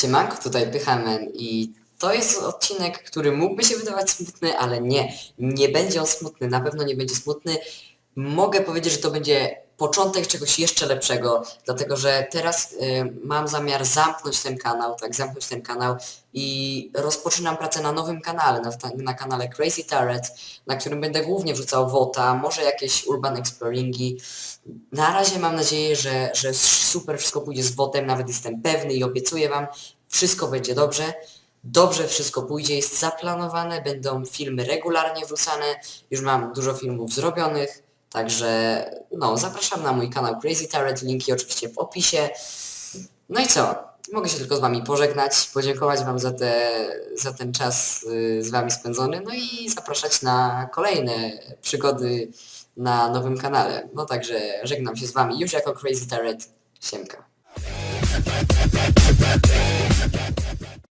Siemanko, tutaj Pychamen i to jest odcinek, który mógłby się wydawać smutny, ale nie, nie będzie on smutny, na pewno nie będzie smutny. Mogę powiedzieć, że to będzie początek czegoś jeszcze lepszego, dlatego że teraz y, mam zamiar zamknąć ten kanał, tak, zamknąć ten kanał i rozpoczynam pracę na nowym kanale, na, na kanale Crazy Turret, na którym będę głównie wrzucał WOTA, może jakieś Urban Exploringi. Na razie mam nadzieję, że, że super wszystko pójdzie z WOTem, nawet jestem pewny i obiecuję Wam, wszystko będzie dobrze. Dobrze wszystko pójdzie, jest zaplanowane, będą filmy regularnie wrzucane, już mam dużo filmów zrobionych, także no, zapraszam na mój kanał Crazy Turret, linki oczywiście w opisie. No i co? Mogę się tylko z Wami pożegnać, podziękować Wam za, te, za ten czas y, z Wami spędzony, no i zapraszać na kolejne przygody na nowym kanale. No także żegnam się z Wami już jako Crazy Turret. Siemka.